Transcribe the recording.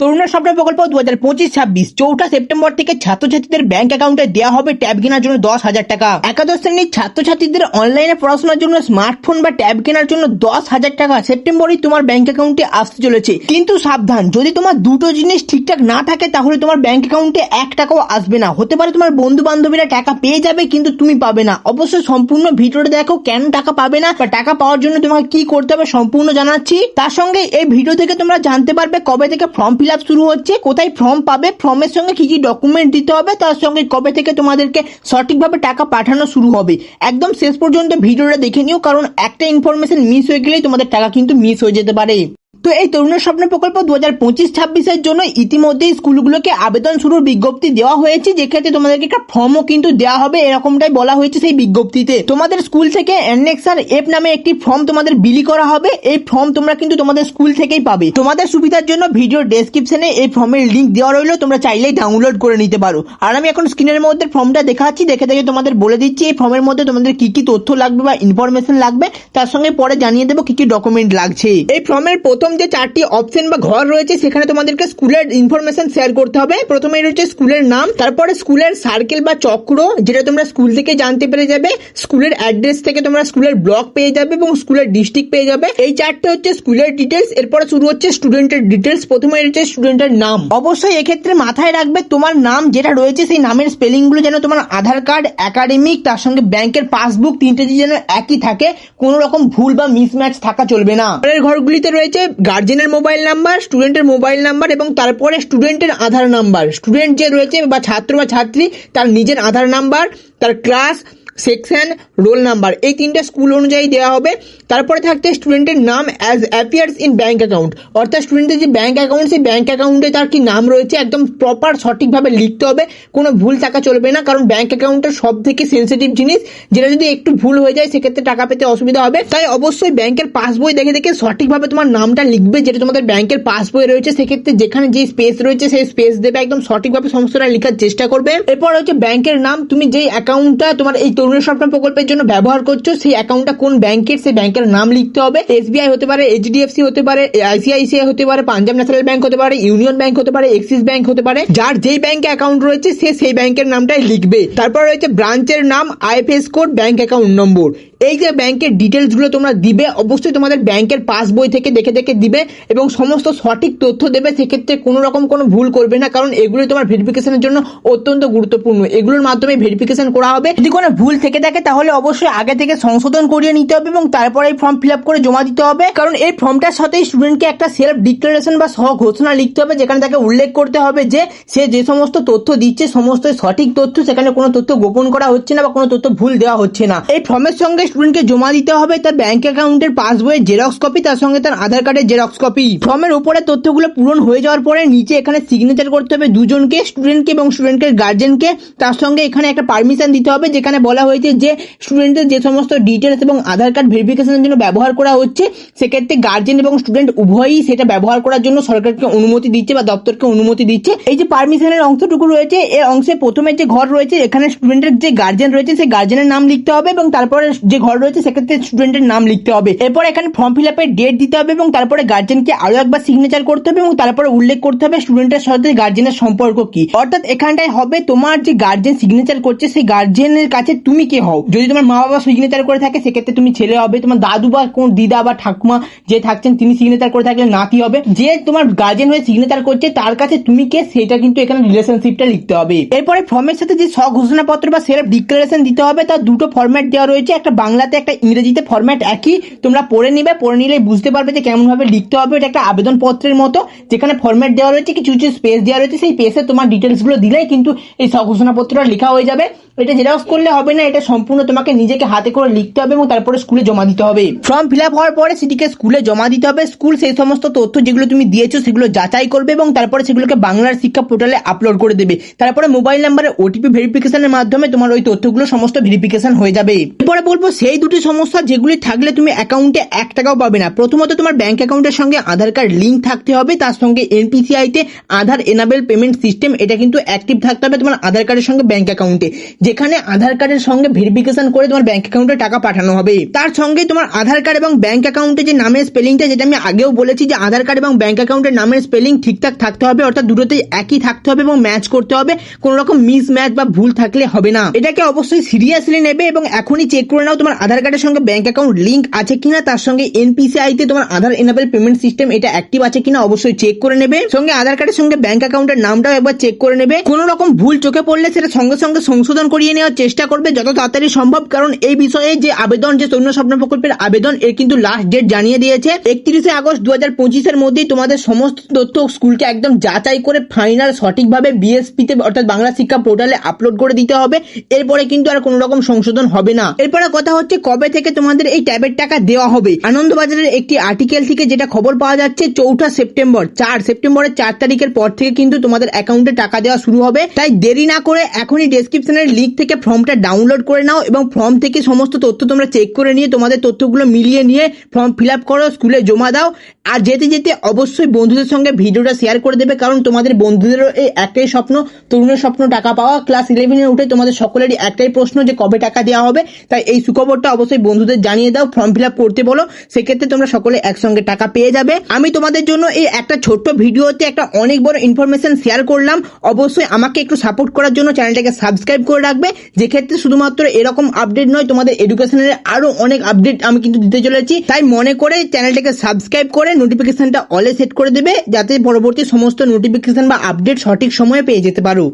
তরুণের স্বপ্ন প্রকল্প দু হাজার পঁচিশ, ছাব্বিশ। চৌঠা সেপ্টেম্বর থেকে ছাত্রছাত্রীদের ব্যাংক অ্যাকাউন্টে দেওয়া হবে ট্যাব কেনার জন্য দশ হাজার টাকা। একাদশ শ্রেণির ছাত্রছাত্রীদের অনলাইনে পড়াশোনার জন্য স্মার্টফোন বা ট্যাব কেনার জন্য দশ হাজার টাকা। সেপ্টেম্বরই তোমার ব্যাংক অ্যাকাউন্টে আসতে চলেছে। কিন্তু সাবধান, যদি তোমার দুটো জিনিস ঠিকঠাক না থাকে, তাহলে তোমার ব্যাংক অ্যাকাউন্টে এক টাকাও আসবে না। হতে পারে তোমার বন্ধু বান্ধবীরা টাকা পেয়ে যাবে, কিন্তু তুমি পাবে না। অবশ্যই সম্পূর্ণ ভিডিওটা দেখো, কেন টাকা পাবে না বা টাকা পাওয়ার জন্য তোমাকে কি করতে হবে সম্পূর্ণ জানাচ্ছি। তার সঙ্গে এই ভিডিও থেকে তোমরা জানতে পারবে কবে থেকে ফর্ম ফিল আপ শুরু হচ্ছে, কোথায় ফর্ম পাবে ফর্মের সঙ্গে কি কি ডকুমেন্ট দিতে হবে, তার সঙ্গে কবে থেকে তোমাদেরকে সঠিকভাবে টাকা পাঠানো শুরু হবে। একদম শেষ পর্যন্ত ভিডিওটা দেখে নিও, কারণ একটা ইনফরমেশন মিস হয়ে গেলেই তোমাদের টাকা কিন্তু মিস হয়ে যেতে পারে। তো এই তরুণের স্বপ্ন প্রকল্প দু হাজার পঁচিশ, ছাব্বিশের জন্য ইতিমধ্যেই স্কুলগুলোকে আবেদন শুরুর বিজ্ঞপ্তি দেওয়া হয়েছে। যেক্ষেত্রে তোমাদেরকে একটা ফর্মও কিন্তু দেওয়া হবে, এরকমটাই বলা হয়েছে সেই বিজ্ঞপ্তিতে। তোমাদের স্কুল থেকে অ্যানেক্সার এফ নামে একটি ফর্ম তোমাদের বিলি করা হবে। এই ফর্ম তোমরা কিন্তু তোমাদের স্কুল থেকেই পাবে। তোমাদের সুবিধার জন্য ভিডিও ডেসক্রিপশনে এই ফর্মের লিঙ্ক দেওয়া রইল। তোমরা চাইলেই ডাউনলোড করে নিতে পারো। আর আমি এখন স্ক্রিনের মধ্যে ফর্মটা দেখাচ্ছি। দেখে দেখে তোমাদের বলে দিচ্ছি, এই ফর্মের মধ্যে তোমাদের কি কি তথ্য লাগবে বা ইনফরমেশন লাগবে। তার সঙ্গে পরে জানিয়ে দেবো কি কি ডকুমেন্ট লাগছে। এই ফর্মের প্রথম যে চারটি অপশন বা ঘর রয়েছে, সেখানে তোমাদেরকে স্কুলের ইনফরমেশন শেয়ার করতে হবে। প্রথমে রয়েছে স্কুলের নাম, তারপরে স্কুলের সার্কেল বা চক্র, যেটা তোমরা স্কুল থেকে জানতে পেরে যাবে। স্কুলের অ্যাড্রেস থেকে তোমরা স্কুলের ব্লক পেয়ে যাবে এবং স্কুলের ডিস্ট্রিক্ট পেয়ে যাবে। এই চারটে হচ্ছে স্কুলের ডিটেলস এরপরে শুরু হচ্ছে স্টুডেন্টের ডিটেলস প্রথমে রয়েছে স্টুডেন্টের নাম। অবশ্যই এক্ষেত্রে মাথায় রাখবে তোমার নাম যেটা রয়েছে, সেই নামের স্পেলিংগুলো যেন তোমার আধার কার্ড একাডেমিক তার সঙ্গে ব্যাংকের পাসবুক তিনটে যেন একই থাকে। কোনো রকম ভুল বা মিসম্যাচ থাকা চলবে না। পরের ঘরগুলিতে রয়েছে গার্জেনের মোবাইল নাম্বার স্টুডেন্টের মোবাইল নাম্বার এবং তারপরে স্টুডেন্টের আধার নাম্বার স্টুডেন্ট যে রয়েছে বা ছাত্র বা ছাত্রী, তার নিজের আধার নাম্বার তার ক্লাস সেকশন রোল নাম্বার এই তিনটে স্কুল অনুযায়ী দেওয়া হবে। তারপরে থাকছে স্টুডেন্টের নাম as appears in bank account অর্থাৎ স্টুডেন্টের যে ব্যাঙ্ক অ্যাকাউন্ট সেই ব্যাঙ্ক অ্যাকাউন্টে তার কি নাম রয়েছে, একদম প্রপার সঠিকভাবে লিখতে হবে। কোনো ভুল থাকা চলবে না, কারণ ব্যাঙ্ক অ্যাকাউন্টের সব থেকে সেন্সিটিভ জিনিস, যেটা যদি একটু ভুল হয়ে যায়, সেক্ষেত্রে টাকা পেতে অসুবিধা হবে। তাই অবশ্যই ব্যাংকের পাসবই দেখে দেখে সঠিকভাবে তোমার নামটা লিখবে, যেটা তোমাদের ব্যাংকের পাসবই রয়েছে, সেক্ষেত্রে যেখানে যে স্পেস রয়েছে, সেই স্পেস দেবে। একদম সঠিকভাবে সমস্তটা লেখার চেষ্টা করবে। এরপর হচ্ছে ব্যাংকের নাম। তুমি যেই অ্যাকাউন্টটা তোমার এই স্বপ্ন প্রকল্পের জন্য ব্যবহার করছ, সেই অ্যাকাউন্টটা কোন ব্যাংকের, সেই ব্যাংকের নাম লিখতে হবে। এসবিআই হতে পারে এইচডিএফসি হতে পারে আইসিআইসিআই হতে পারে পাঞ্জাব ন্যাশনাল ব্যাংক হতে পারে ইউনিয়ন ব্যাংক হতে পারে এক্সিস ব্যাংক হতে পারে, যার যেই ব্যাংকে অ্যাকাউন্ট রয়েছে, সে সেই ব্যাংকের নামটাই লিখবে। তারপর রয়েছে ব্রাঞ্চের নাম IFS code bank account number এই যে ব্যাংকের ডিটেলসগুলো তোমরা দিবে, অবশ্যই তোমাদের ব্যাংকের পাস বই থেকে দেখে দেখে দিবে এবং সমস্ত সঠিক তথ্য দেবে, সেক্ষেত্রে কোনো রকম কোনো ভুল করবে না, কারণ এগুলো তোমার ভেরিফিকেশনের জন্য অত্যন্ত গুরুত্বপূর্ণ। এগুলোর মাধ্যমে ভেরিফিকেশন করা হবে। যদি কোনো ভুল থেকে থাকে, তাহলে অবশ্যই আগে থেকে সংশোধন করিয়ে নিতে হবে এবং তারপরে এই ফর্ম ফিল আপ করে জমা দিতে হবে। কারণ এই ফর্মটার সাথেই স্টুডেন্টকে একটা সেলফ ডিক্লারেশন বা সহ ঘোষণা লিখতে হবে, যেখানে তাকে উল্লেখ করতে হবে যে, সে যে সমস্ত তথ্য দিচ্ছে, সমস্ত সঠিক তথ্য, সেখানে কোনো তথ্য গোপন করা হচ্ছে না বা কোনো তথ্য ভুল দেওয়া হচ্ছে না। এই ফর্মের সঙ্গে স্টুডেন্টকে জমা দিতে হবে তার ব্যাংক অ্যাকাউন্টের পাসবইয়ের জেরক্স কপি তার সঙ্গে তার আধার কার্ডের জেরক্স কপি ফর্মের উপরে তথ্যগুলো পূরণ হয়ে যাওয়ার পরে নিচে এখানে সিগনেচার করতে হবে দুজনকে স্টুডেন্টকে এবং স্টুডেন্টের গার্জেনকে তার সঙ্গে এখানে একটা পারমিশন দিতে হবে, যেখানে বলা হয়েছে যে স্টুডেন্টের যে সমস্ত ডিটেলস এবং আধার কার্ড ভেরিফিকেশনের জন্য ব্যবহার করা হচ্ছে, সেক্ষেত্রে গার্জেন এবং স্টুডেন্ট উভয়ই সেটা ব্যবহার করার জন্য সরকারকে অনুমতি দিচ্ছে বা দপ্তরকে অনুমতি দিচ্ছে। এই যে পারমিশনের অংশটুকু রয়েছে এর অংশে প্রথমে যে ঘর রয়েছে, এখানে স্টুডেন্টের যে গার্জেন রয়েছে, সেই গার্জেনের নাম লিখতে হবে এবং তারপরে যে ঘর রয়েছে, সেক্ষেত্রে স্টুডেন্টের নাম লিখতে হবে। এরপর এখানে ফর্ম ফিল আপের ডেট দিতে হবে এবং তারপরে গার্জেনকে আরও একবার সিগনেচার করতে হবে এবং তারপরে উল্লেখ করতে হবে স্টুডেন্টের সাথে গার্জেনের সম্পর্ক কি। অর্থাৎ এখানটায় হবে তোমার যে গার্জেন সিগনেচার করছে, সেই গার্জেনের কাছে তুমি কে হও? যদি তোমার মা বাবা সিগনেচার করে থাকে, সেক্ষেত্রে তুমি ছেলে হবে, তোমার দাদু বা কোন দিদা বা ঠাকুমা যে থাকছেন, তিনি সিগনেচার করে থাকলে নাতি হবে। যে তোমার গার্জেন হয়ে সিগনেচার করছে, তার কাছে তুমি কে, সেটা কিন্তু এখানে রিলেশনশিপটা লিখতে হবে। এরপরে ফর্মের সাথে যে স্বঘোষণাপত্র বা সেলফ ডিক্লারেশন দিতে হবে, তার দুটো ফরম্যাট দেওয়া রয়েছে, একটা বাংলাতে একটা ইংরেজিতে ফরম্যাট একই, তোমরা পড়ে নিবে, পড়ে নিলে বুঝতে পারবে যে কেমন ভাবে লিখতে হবে। এটা একটা আবেদন পত্রের মতো, যেখানে ফরম্যাট দেওয়া রয়েছে, কিছু কিছু স্পেস দেওয়া রয়েছে, সেই পেসে তোমার ডিটেলসগুলো দিলেই কিন্তু এই স্বঘোষণাপত্রটা লেখা হয়ে যাবে। এটা জেরক্স করলে হবে না, এটা সম্পূর্ণ তোমাকে নিজেকে হাতে করে লিখতে হবে এবং তারপরে স্কুলে জমা দিতে হবে। ফর্ম ফিল আপ হওয়ার পরে সেটিকে স্কুলে জমা দিতে হবে। স্কুল সেই সমস্ত তথ্য যেগুলো তুমি দিয়েছ, সেগুলো যাচাই করবে এবং তারপরে সেগুলোকে বাংলার শিক্ষা পোর্টালে আপলোড করে দেবে। তারপরে মোবাইল নাম্বারে ওটিপি ভেরিফিকেশনের মাধ্যমে তোমার ওই তথ্যগুলো সমস্ত ভেরিফিকেশন হয়ে যাবে। এরপরে বলব সেই দুটি সমস্যা যেগুলি থাকলে তুমি অ্যাকাউন্টে এক টাকাও পাবে না। প্রথমত তোমার ব্যাংক অ্যাকাউন্টের সঙ্গে আধার কার্ড লিঙ্ক থাকতে হবে, তার সঙ্গে এনপিসিআই তে আধার এনাবেল পেমেন্ট সিস্টেম এটা কিন্তু অ্যাক্টিভ থাকতে হবে তোমার আধার কার্ডের সঙ্গে ব্যাংক অ্যাকাউন্টে যেখানে আধার কার্ডের সঙ্গে ভেরিফিকেশন করে তোমার ব্যাংক অ্যাকাউন্টে টাকা পাঠানো হবে। তার সঙ্গে তোমার আধার কার্ড এবং ব্যাংক অ্যাকাউন্টে যে নামের স্পেলিংটা যেটা আমি আগেও বলেছি যে আধার কার্ড এবং ব্যাংক অ্যাকাউন্টের নামের স্পেলিং ঠিকঠাক থাকতে হবে, অর্থাৎ দুটোতেই একই থাকতে হবে এবং ম্যাচ করতে হবে কোনো রকম মিস ম্যাচ বা ভুল থাকলে হবে না। এটাকে অবশ্যই সিরিয়াসলি নেবে এবং এখনই চেক করে নাও তোমার আধার কার্ডের সঙ্গে ব্যাংক অ্যাকাউন্ট লিঙ্ক আছে কিনা, তার সঙ্গে এনপিসিআই তে তোমার আধার এনাবেল পেমেন্ট সিস্টেম এটা অ্যাক্টিভ আছে কিনা অবশ্যই চেক করে নেবে। সঙ্গে আধার কার্ডের সঙ্গে ব্যাংক অ্যাকাউন্টের নামটাও একবার চেক করে নেবে। কোনো রকম ভুল চোখে পড়লে সেটা সঙ্গে সঙ্গে সংশোধন করিয়ে নেওয়ার চেষ্টা করবে যত তাড়াতাড়ি সম্ভব, কারণ এই বিষয়ে যে আবেদন, যে সৈন্য স্বপ্ন প্রকল্পের আবেদন, এর কিন্তু লাস্ট ডেট জানিয়ে দিয়েছে। একত্রিশে আগস্ট দু হাজার পঁচিশের মধ্যেই তোমাদের সমস্ত তথ্য স্কুলকে একদম যাচাই করে ফাইনাল সঠিকভাবে বিএসপি তে অর্থাৎ বাংলা শিক্ষা পোর্টালে আপলোড করে দিতে হবে। এরপরে কিন্তু আর কোনো রকম সংশোধন হবে না। এরপরে কথা হচ্ছে কবে থেকে তোমাদের এই ট্যাবের টাকা দেওয়া হবে? আনন্দবাজারের একটি আর্টিকেল থেকে যেটা খবর পাওয়া যাচ্ছে, চৌঠা সেপ্টেম্বর, চার সেপ্টেম্বরের চার তারিখের পর থেকে কিন্তু তোমাদের অ্যাকাউন্টে টাকা দেওয়া শুরু হবে। তাই দেরি না করে এখনই ডেসক্রিপশনের লিঙ্ক থেকে ফর্মটা ডাউনলোড করে নাও এবং ফর্ম থেকে সমস্ত তথ্য তোমরা চেক করে নিয়ে তোমাদের তথ্যগুলো মিলিয়ে নিয়ে ফর্ম ফিল আপ করো স্কুলে জমা দাও। আর যেতে যেতে অবশ্যই বন্ধুদের সঙ্গে ভিডিওটা শেয়ার করে দেবে, কারণ তোমাদের বন্ধুদেরও এই একটাই স্বপ্ন, তরুণের স্বপ্ন টাকা পাওয়া। ক্লাস ইলেভেনে উঠে তোমাদের সকলেরই একটাই প্রশ্ন যে কবে টাকা দেওয়া হবে? তাই এই সুখবরটা অবশ্যই বন্ধুদের জানিয়ে দাও ফর্ম ফিল করতে বলো, সেক্ষেত্রে তোমরা সকলে একসঙ্গে টাকা পেয়ে যাবে। আমি তোমাদের জন্য এই একটা ছোট্ট ভিডিওতে একটা অনেক বড় ইনফরমেশন শেয়ার করলাম। অবশ্যই আমাকে একটু সাপোর্ট করার জন্য চ্যানেলটাকে সাবস্ক্রাইব করে রাখবে। যে ক্ষেত্রে শুধুমাত্র এরকম আপডেট নয়, তোমাদের এডুকেশনের আরও অনেক আপডেট আমি কিন্তু দিতে চলেছি। তাই মনে করে চ্যানেলটাকে সাবস্ক্রাইব করে নোটিফিকেশনটা অলে সেট করে দেবে, যাতে পরবর্তী সমস্ত নোটিফিকেশন বা আপডেট সঠিক সময়ে পেয়ে যেতে পারো।